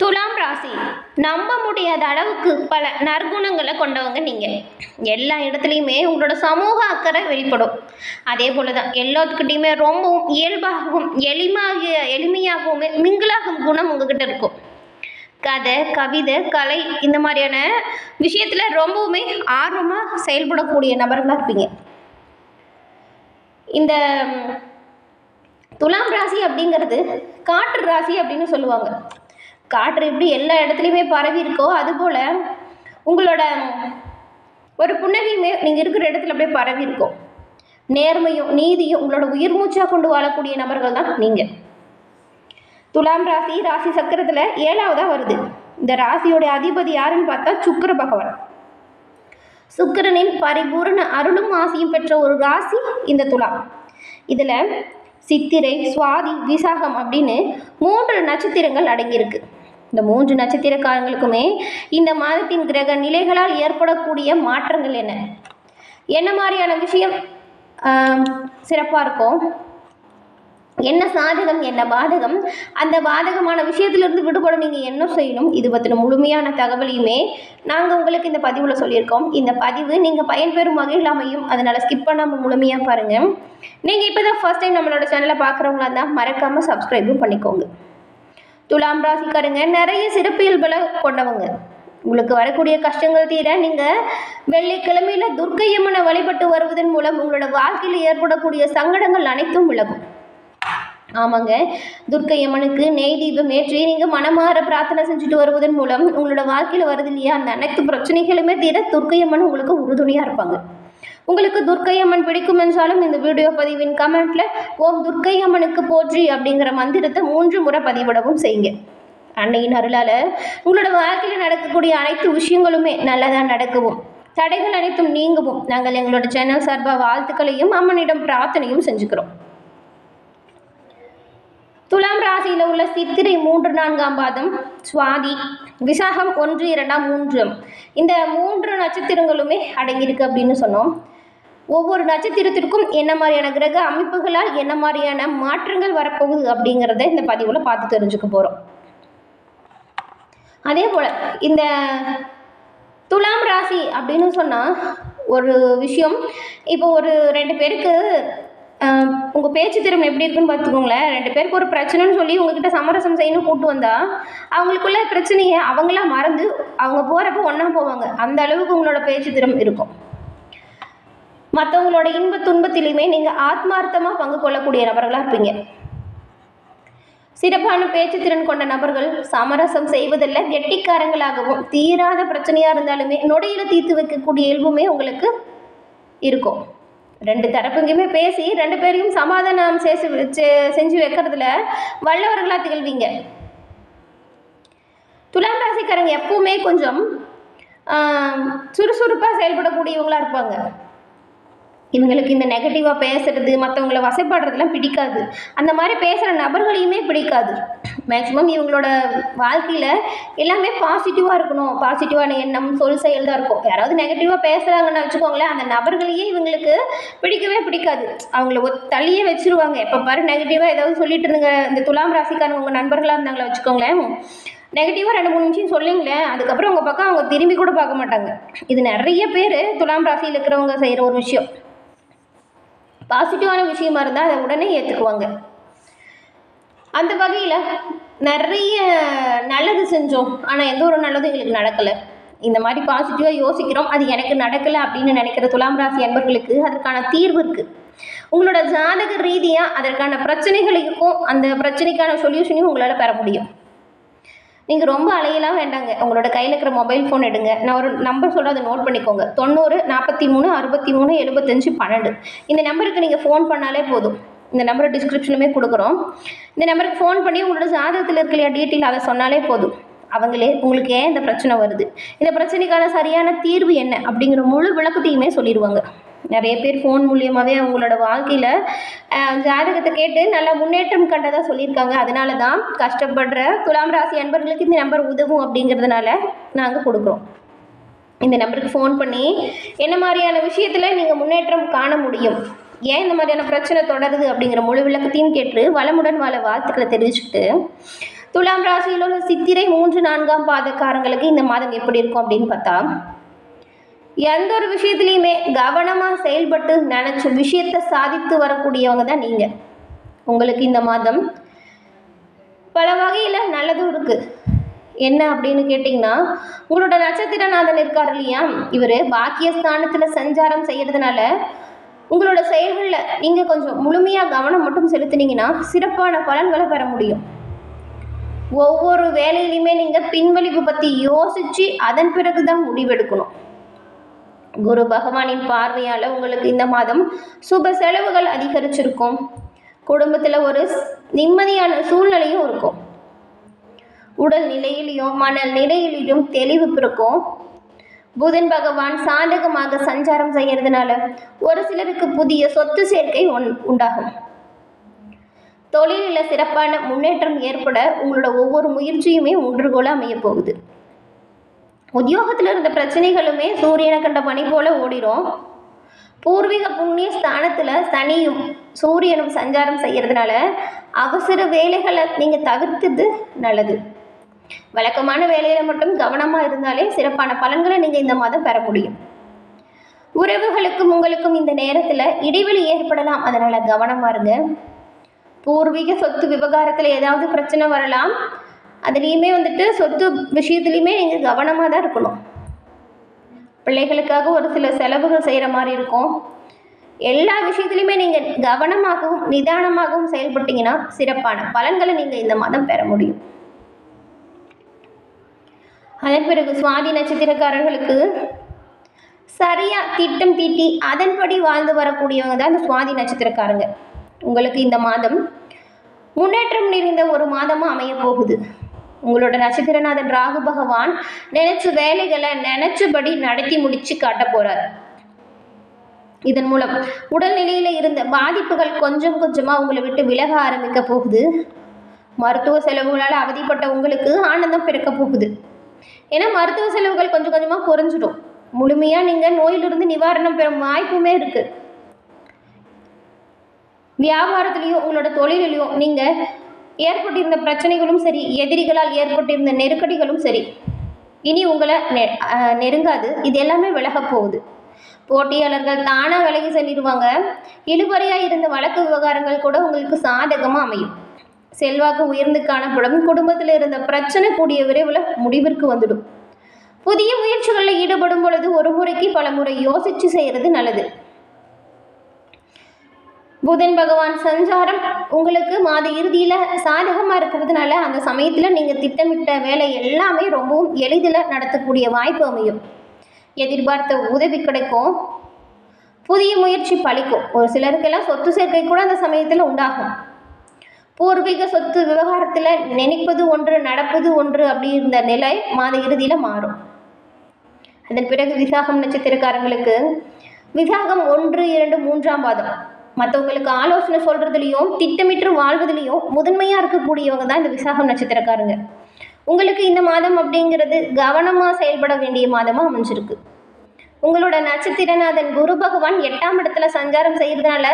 துலாம் ராசி நம்ப முடியாத அளவுக்கு பல நற்குணங்களை கொண்டவங்க நீங்கள் எல்லா இடத்துலையுமே உங்களோட சமூக அக்கறை வெளிப்படும். அதே போல தான் எல்லாத்துக்கிட்டையுமே ரொம்பவும் இயல்பாகவும் எளிமாக எளிமையாகவும் மிங்கிளாகும் குணம் உங்ககிட்ட இருக்கும். கதை கவிதை கலை இந்த மாதிரியான விஷயத்தில் ரொம்பவுமே ஆர்வமாக செயல்படக்கூடிய நபர்களாக இருப்பீங்க. இந்த துலாம் ராசி அப்படிங்கிறது காற்று ராசி அப்படின்னு சொல்லுவாங்க. காற்று எப்படி எல்லா இடத்துலையுமே பரவி இருக்கோ அதுபோல் உங்களோட ஒரு புன்னகையுமே நீங்கள் இருக்கிற இடத்துல அப்படியே பரவி இருக்கும் நேர்மையும் நீதியும் உங்களோட உயிர் மூச்சாக கொண்டு வாழக்கூடிய நபர்கள் தான் நீங்கள் துலாம் ராசி ராசி சக்கரத்தில் ஏழாவதாக வருது. இந்த ராசியோட அதிபதி யாருன்னு பார்த்தா சுக்கர பகவான். சுக்கரனின் பரிபூரண அருளும் ஆசியும் பெற்ற ஒரு ராசி இந்த துலாம். இதில் சித்திரை சுவாதி விசாகம் அப்படின்னு மூன்று நட்சத்திரங்கள் அடங்கியிருக்கு. இந்த மூன்று நட்சத்திரக்காரங்களுக்குமே இந்த மாதத்தின் கிரக நிலைகளால் ஏற்படக்கூடிய மாற்றங்கள் என்ன? என்ன மாதிரியான விஷயம் சிறப்பாக இருக்கும்? என்ன சாதகம் என்ன பாதகம்? அந்த பாதகமான விஷயத்திலிருந்து விடுபட நீங்கள் என்ன செய்யணும்? இது பற்றின முழுமையான தகவலையுமே நாங்கள் உங்களுக்கு இந்த பதிவில் சொல்லியிருக்கோம். இந்த பதிவு நீங்கள் பயன்பெறும் வகையில் அமையும். அதனால் ஸ்கிப் பண்ணாமல் முழுமையாக பாருங்கள் நீங்கள் இப்போ தான் ஃபர்ஸ்ட் டைம் நம்மளோட சேனலை பார்க்குறவங்களா இருந்தால் மறக்காமல் சப்ஸ்கிரைபும் பண்ணிக்கோங்க. துலாம் ராசிக்காரங்க நிறைய சிறப்பியல்புகளை கொண்டவங்க. உங்களுக்கு வரக்கூடிய கஷ்டங்கள் தீர நீங்கள் வெள்ளிக்கிழமையில் துர்க்கையம்மனை வழிபட்டு வருவதன் மூலம் உங்களோட வாழ்க்கையில் ஏற்படக்கூடிய சங்கடங்கள் அனைத்தும் விலகும். ஆமாங்க துர்க்கையம்மனுக்கு நெய் தீபம் ஏற்றி நீங்கள் மனமாற பிரார்த்தனை செஞ்சுட்டு வருவதன் மூலம் உங்களோட வாழ்க்கையில் வருது இல்லையா? அந்த அனைத்து பிரச்சனைகளுமே தீர துர்க்கையம்மன் உங்களுக்கு உறுதுணையாக இருப்பாங்க. உங்களுக்கு துர்க்கை அம்மன் பிடிக்கும் என்றாலும் இந்த வீடியோ பதிவின் கமெண்ட்ல ஓம் துர்க்கை அம்மனுக்கு போற்றி அப்படிங்கிற மந்திரத்தை மூன்று முறை பதிவிடவும் செய்யுங்க. அன்னையின் அருளால் உங்களோட வாழ்க்கையில் நடக்கக்கூடிய அனைத்து விஷயங்களுமே நல்லதாக நடக்கவும் தடைகள் அனைத்தும் நீங்கவும் நாங்கள் எங்களோட சேனல் சார்பாக வாழ்த்துக்களையும் அம்மனிடம் பிரார்த்தனையும் செஞ்சுக்கிறோம். துலாம் ராசியில் உள்ள சித்திரை மூன்று நான்காம் பாதம் சுவாதி விசாகம் ஒன்று இரண்டாம் மூன்று இந்த மூன்று நட்சத்திரங்களுமே அடங்கியிருக்கு அப்படின்னு சொன்னோம். ஒவ்வொரு நட்சத்திரத்திற்கும் என்ன மாதிரியான கிரக அமைப்புகளால் என்ன மாதிரியான மாற்றங்கள் வரப்போகுது அப்படிங்கிறத இந்த பதிவில் பார்த்து தெரிஞ்சுக்க போகிறோம் அதே போல் இந்த துலாம் ராசி அப்படின்னு சொன்னால் ஒரு விஷயம். இப்போ ஒரு ரெண்டு பேருக்கு உங்கள் பேச்சு திறமை எப்படி இருக்குன்னு பார்த்துக்கோங்களேன். ரெண்டு பேருக்கு ஒரு பிரச்சனைன்னு சொல்லி உங்ககிட்ட சமரசம் செய்யணும் கூட்டு வந்தால் அவங்களுக்குள்ள பிரச்சனையை அவங்களா மறந்து அவங்க போகிறப்ப ஒன்றா போவாங்க. அந்த அளவுக்கு உங்களோட பேச்சு திறமை இருக்கும். மற்றவங்களோட இன்ப துன்பத்திலையுமே நீங்கள் ஆத்மார்த்தமாக பங்கு கொள்ளக்கூடிய நபர்களாக இருப்பீங்க. சிறப்பான பேச்சு திறன் கொண்ட நபர்கள் சமரசம் செய்வதில் கெட்டிக்காரங்களாகவும் தீராத பிரச்சனையாக இருந்தாலுமே நொடியில் தீர்த்து வைக்கக்கூடிய இயல்புமே உங்களுக்கு இருக்கும். ரெண்டு தரப்புங்கேயுமே பேசி ரெண்டு பேரையும் சமாதானம் சேசி செ- செஞ்சு வைக்கிறதுல வல்லவர்களாக திகழ்வீங்க. துலாம் ராசிக்காரங்க எப்பவுமே கொஞ்சம் சுறுசுறுப்பாக செயல்படக்கூடியவங்களா இருப்பாங்க. இவங்களுக்கு இந்த நெகட்டிவாக பேசுறது மற்றவங்கள வசைப்படுறதுலாம் பிடிக்காது. அந்த மாதிரி பேசுகிற நபர்களையுமே பிடிக்காது. மேக்ஸிமம் இவங்களோட வாழ்க்கையில் எல்லாமே பாசிட்டிவாக இருக்கணும். பாசிட்டிவான எண்ணம் சொல் செயல் தான் இருக்கும். யாராவது நெகட்டிவாக பேசுகிறாங்கன்னு வச்சுக்கோங்களேன் அந்த நபர்களையே இவங்களுக்கு பிடிக்கவே பிடிக்காது. அவங்கள ஒரு தள்ளியே வச்சிருவாங்க. எப்போ பாரு நெகட்டிவாக ஏதாவது சொல்லிட்டு இருந்துங்க. இந்த துலாம் ராசிக்காரங்க உங்கள் நண்பர்களாக இருந்தாங்களே வச்சுக்கோங்களேன். நெகட்டிவாக ரெண்டு மூணு நிமிஷம் சொல்லிங்களேன். அதுக்கப்புறம் உங்கள் பக்கம் அவங்க திரும்பி கூட பார்க்க மாட்டாங்க. இது நிறைய பேர் துலாம் ராசியில் இருக்கிறவங்க செய்கிற ஒரு விஷயம். பாசிட்டிவான விஷயமா இருந்தால் அதை உடனே ஏற்றுக்குவாங்க அந்த வகையில் நிறைய நல்லது செஞ்சோம். ஆனால் எந்த ஒரு நல்லதும் எங்களுக்கு நடக்கலை. இந்த மாதிரி பாசிட்டிவாக யோசிக்கிறோம். அது எனக்கு நடக்கலை அப்படின்னு நினைக்கிற துலாம் ராசி அன்பர்களுக்கு அதற்கான தீர்வு இருக்குது உங்களோட ஜாதக ரீதியாக அதற்கான பிரச்சனைகளுக்கும் அந்த பிரச்சனைக்கான சொல்யூஷனையும் உங்களால் பெற முடியும். நீங்கள் ரொம்ப அலையலாம் வேண்டாங்க. உங்களோட கையில் இருக்கிற மொபைல் ஃபோன் எடுங்க. நான் ஒரு நம்பர் சொல்கிறேன் அதை நோட் பண்ணிக்கோங்க. தொண்ணூறு நாற்பத்தி மூணு அறுபத்தி மூணு எழுபத்தஞ்சு பன்னெண்டு. இந்த நம்பருக்கு நீங்கள் ஃபோன் பண்ணாலே போதும். இந்த நம்பரை டிஸ்கிரிப்ஷனுமே கொடுக்குறோம். இந்த நம்பருக்கு ஃபோன் பண்ணி உங்களோட ஜாதகத்தில் இருக்க இல்லையா டீட்டெயில் அதை சொன்னாலே போதும். அவங்களே உங்களுக்கு ஏன் இந்த பிரச்சனை வருது? இந்த பிரச்சனைக்கான சரியான தீர்வு என்ன? அப்படிங்கிற முழு விளக்கத்தையுமே சொல்லிடுவாங்க. நிறைய பேர் ஃபோன் மூலியமாகவே அவங்களோட வாழ்க்கையில் ஜாதகத்தை கேட்டு நல்லா முன்னேற்றம் கண்டதாக சொல்லியிருக்காங்க. அதனால தான் கஷ்டப்படுற துலாம் ராசி அன்பர்களுக்கு இந்த நம்பர் உதவும் அப்படிங்கிறதுனால நாங்கள் கொடுக்குறோம். இந்த நம்பருக்கு ஃபோன் பண்ணி என்ன மாதிரியான விஷயத்தில் நீங்கள் முன்னேற்றம் காண முடியும்? ஏன் இந்த மாதிரியான பிரச்சனை தொடருது அப்படிங்கிற முழு விளக்கத்தையும் கேட்டு வளமுடன் வாழ வாழ்த்துக்களை தெரிவிச்சுட்டு துலாம் ராசியில் உள்ள சித்திரை மூன்று நான்காம் பாதக்காரங்களுக்கு இந்த மாதம் எப்படி இருக்கும் அப்படின்னு பார்த்தா எந்த ஒரு விஷயத்துலையுமே கவனமாக செயல்பட்டு நினச்ச விஷயத்தை சாதித்து வரக்கூடியவங்க தான் நீங்கள் உங்களுக்கு இந்த மாதம் பல வகையில் நல்லதும் இருக்குது என்ன அப்படின்னு கேட்டிங்கன்னா உங்களோட நட்சத்திரநாதன் இருக்கார் இல்லையா? இவர் பாக்கியஸ்தானத்தில் சஞ்சாரம் செய்கிறதுனால உங்களோட செயல்களில் நீங்கள் கொஞ்சம் முழுமையாக கவனம் மட்டும் செலுத்துனீங்கன்னா சிறப்பான பலன்களை பெற முடியும். ஒவ்வொரு வேலையிலையுமே நீங்கள் பின்வழிவு பற்றி யோசித்து அதன் பிறகு தான் முடிவெடுக்கணும். குரு பகவானின் பார்வையால் உங்களுக்கு இந்த மாதம் சுப செலவுகள் அதிகரிச்சிருக்கும். குடும்பத்தில் ஒரு நிம்மதியான சூழ்நிலையும் இருக்கும். உடல் நிலையிலையும் மன நிலையிலையும் தெளிவு பிறக்கும். புதன் பகவான் சாதகமாக சஞ்சாரம் செய்கிறதுனால ஒரு சிலருக்கு புதிய சொத்து சேர்க்கை உண்டாகும். தொழிலில் சிறப்பான முன்னேற்றம் ஏற்பட உங்களோட ஒவ்வொரு முயற்சியுமே ஒன்றுகோல அமைய போகுது. உத்தியோகத்தில் இருந்த பிரச்சனைகளுமே சூரியனை கண்ட பணி போல ஓடிடும் பூர்வீக புண்ணிய ஸ்தானத்தில் சனியும் சூரியனும் சஞ்சாரம் செய்கிறதுனால அவசர வேலைகளை நீங்கள் தவிர்த்தது நல்லது. வழக்கமான வேலையில் மட்டும் கவனமாக இருந்தாலே சிறப்பான பலன்களை நீங்கள் இந்த மாதம் பெற முடியும். உறவுகளுக்கும் உங்களுக்கும் இந்த நேரத்தில் இடைவெளி ஏற்படலாம். அதனால் கவனமாக இருங்க. பூர்வீக சொத்து விவகாரத்தில் ஏதாவது பிரச்சனை வரலாம். அதுலேயுமே வந்துட்டு சொத்து விஷயத்துலையுமே நீங்கள் கவனமாக தான் இருக்கணும். பிள்ளைகளுக்காக ஒரு சில செலவுகள் செய்கிற மாதிரி இருக்கும். எல்லா விஷயத்துலையுமே நீங்கள் கவனமாகவும் நிதானமாகவும் செயல்பட்டீங்கன்னா சிறப்பான பலன்களை நீங்கள் இந்த மாதம் பெற முடியும். அதன் பிறகு சுவாதி நட்சத்திரக்காரர்களுக்கு சரியாக திட்டம் தீட்டி அதன்படி வாழ்ந்து வரக்கூடியவங்க தான் இந்த சுவாதி நட்சத்திரக்காரங்க. உங்களுக்கு இந்த மாதம் முன்னேற்றம் நிறைந்த ஒரு மாதமாக அமைய போகுது. உங்களோட நட்சத்திரநாதன் ராகு பகவான் நினைச்ச வேலைகளை நினைச்சபடி நடத்தி முடிச்சு காட்ட போறார். இதன் மூலம் உடல்நிலையில் இருந்த பாதிப்புகள் கொஞ்சம் கொஞ்சமாக உங்களை விட்டு விலக ஆரம்பிக்க போகுது. மருத்துவ செலவுகளால் அவதிப்பட்ட உங்களுக்கு ஆனந்தம் பிறக்க போகுது. ஏன்னா மருத்துவ செலவுகள் கொஞ்சம் கொஞ்சமாக குறைஞ்சிடும். முழுமையாக நீங்கள் நோயிலிருந்து நிவாரணம் பெறும் வாய்ப்புமே இருக்குது வியாபாரத்துலேயும் உங்களோட தொழிலையும் நீங்கள் ஏற்பட்டிருந்த பிரச்சனைகளும் சரி எதிரிகளால் ஏற்பட்டிருந்த நெருக்கடிகளும் சரி. இனி உங்களை நெ நெருங்காது. இது எல்லாமே விலக போகுது. போட்டியாளர்கள் தானாக விலகி செல்லிடுவாங்க இழுபறையாக இருந்த வழக்கு விவகாரங்கள் கூட உங்களுக்கு சாதகமாக அமையும். செல்வாக்கு உயர்ந்து காணப்படும். குடும்பத்தில் இருந்த பிரச்சனை கூடிய விரைவில் முடிவிற்கு வந்துடும். புதிய முயற்சிகளில் ஈடுபடும் பொழுது ஒரு முறைக்கு பல முறை யோசித்து செய்கிறது நல்லது. புதன் பகவான் சஞ்சாரம் உங்களுக்கு மாத இறுதியில் சாதகமாக இருக்கிறதுனால அந்த சமயத்தில் நீங்கள் திட்டமிட்ட வேலை எல்லாமே ரொம்பவும் எளிதில் நடத்தக்கூடிய வாய்ப்பு அமையும். எதிர்பார்த்த உதவி கிடைக்கும். புதிய முயற்சி பழிக்கும். ஒரு சிலருக்கெல்லாம் சொத்து சேர்க்கை கூட அந்த சமயத்தில் உண்டாகும். பூர்வீக சொத்து விவகாரத்தில் நினைப்பது ஒன்று நடப்பது ஒன்று அப்படி இருந்த நிலை மாத இறுதியில் மாறும். அதன் பிறகு விசாகம் நட்சத்திரக்காரங்களுக்கு விசாகம் ஒன்று இரண்டு மூன்றாம் பாதம். மற்றவங்களுக்கு ஆலோசனை சொல்கிறதுலையும் திட்டமிட்டு வாழ்வதிலையும் முதன்மையாக இருக்கக்கூடியவங்க தான் இந்த விசாகம் நட்சத்திரக்காரங்க. உங்களுக்கு இந்த மாதம் அப்படிங்கிறது கவனமாக செயல்பட வேண்டிய மாதமாக அமைஞ்சிருக்கு. உங்களோட நட்சத்திரநாதன் குரு பகவான் எட்டாம் இடத்துல சஞ்சாரம் செய்கிறதுனால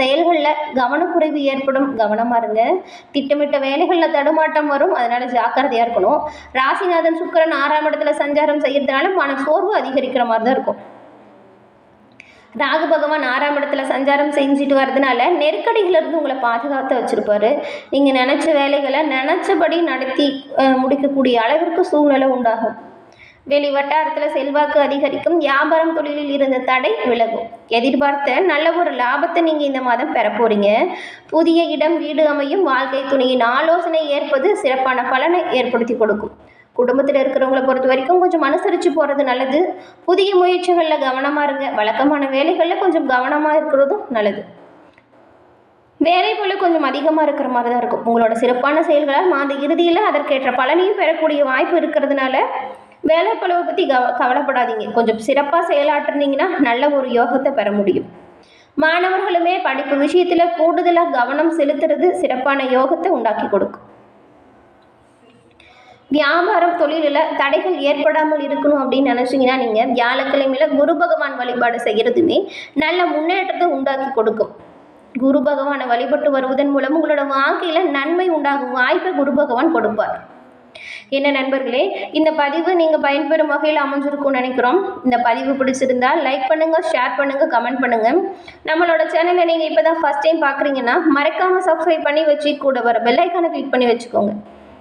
செயல்களில் கவனக்குறைவு ஏற்படும். கவனமாக இருங்க. திட்டமிட்ட வேலைகளில் தடுமாட்டம் வரும். அதனால் ஜாக்கிரதையாக இருக்கணும். ராசிநாதன் சுக்கிரன் ஆறாம் இடத்துல சஞ்சாரம் செய்கிறதுனால மன சோர்வு அதிகரிக்கிற மாதிரி தான் இருக்கும். ராகு பகவான் ஆறாம் இடத்துல சஞ்சாரம் செஞ்சுட்டு வரதுனால நெருக்கடிகளிலிருந்து உங்களை பாதுகாத்து வச்சுருப்பாரு. நீங்கள் நினச்ச வேலைகளை நினச்சபடி நடத்தி முடிக்கக்கூடிய அளவிற்கு சூழ்நிலை உண்டாகும். வெளி வட்டாரத்தில் செல்வாக்கு அதிகரிக்கும் வியாபாரம் தொழிலில் இருந்த தடை விலகும். எதிர்பார்த்த நல்ல ஒரு லாபத்தை நீங்கள் இந்த மாதம் பெற போறீங்க. புதிய இடம் வீடு அமையும் வாழ்க்கை துணையின் ஆலோசனை ஏற்பது சிறப்பான பலனை ஏற்படுத்தி கொடுக்கும். குடும்பத்தில் இருக்கிறவங்கள பொறுத்த வரைக்கும் கொஞ்சம் அனுசரித்து போகிறது நல்லது. புதிய முயற்சிகளில் கவனமாக இருங்க. வழக்கமான வேலைகளில் கொஞ்சம் கவனமாக இருக்கிறதும் நல்லது. வேலை போல கொஞ்சம் அதிகமாக இருக்கிற மாதிரி தான் இருக்கும். உங்களோட சிறப்பான செயல்களால் மாத இறுதியில் அதற்கேற்ற பலனையும் பெறக்கூடிய வாய்ப்பு இருக்கிறதுனால வேலை பழுவை பற்றி கவ கவலைப்படாதீங்க. கொஞ்சம் சிறப்பாக செயலாற்றுனீங்கன்னா நல்ல ஒரு யோகத்தை பெற முடியும். மாணவர்களுமே படிப்பு விஷயத்தில் கூடுதலாக கவனம் செலுத்துறது சிறப்பான யோகத்தை உண்டாக்கி கொடுக்கும். வியாபாரம் தொழிலில் தடைகள் ஏற்படாமல் இருக்கணும் அப்படின்னு நினச்சிங்கன்னா நீங்கள் வியாழக்கிழமையில் குரு பகவான் வழிபாடு செய்கிறதுமே நல்ல முன்னேற்றத்தை உண்டாக்கி கொடுக்கும். குரு பகவானை வழிபட்டு வருவதன் மூலம் உங்களோட வாழ்க்கையில் நன்மை உண்டாகும் வாய்ப்பை குரு பகவான் கொடுப்பார். என்ன நண்பர்களே இந்த பதிவு நீங்கள் பயன்பெறும் வகையில் அமைஞ்சிருக்கும்னு நினைக்கிறோம். இந்த பதிவு பிடிச்சிருந்தா லைக் பண்ணுங்கள் ஷேர் பண்ணுங்கள் கமெண்ட் பண்ணுங்கள் நம்மளோட சேனலை நீங்கள் இப்போ தான் ஃபஸ்ட் டைம் பார்க்குறீங்கன்னா மறக்காமல் சப்ஸ்கிரைப் பண்ணி வச்சு கூட வர பெல் கிளிக் பண்ணி வச்சுக்கோங்க.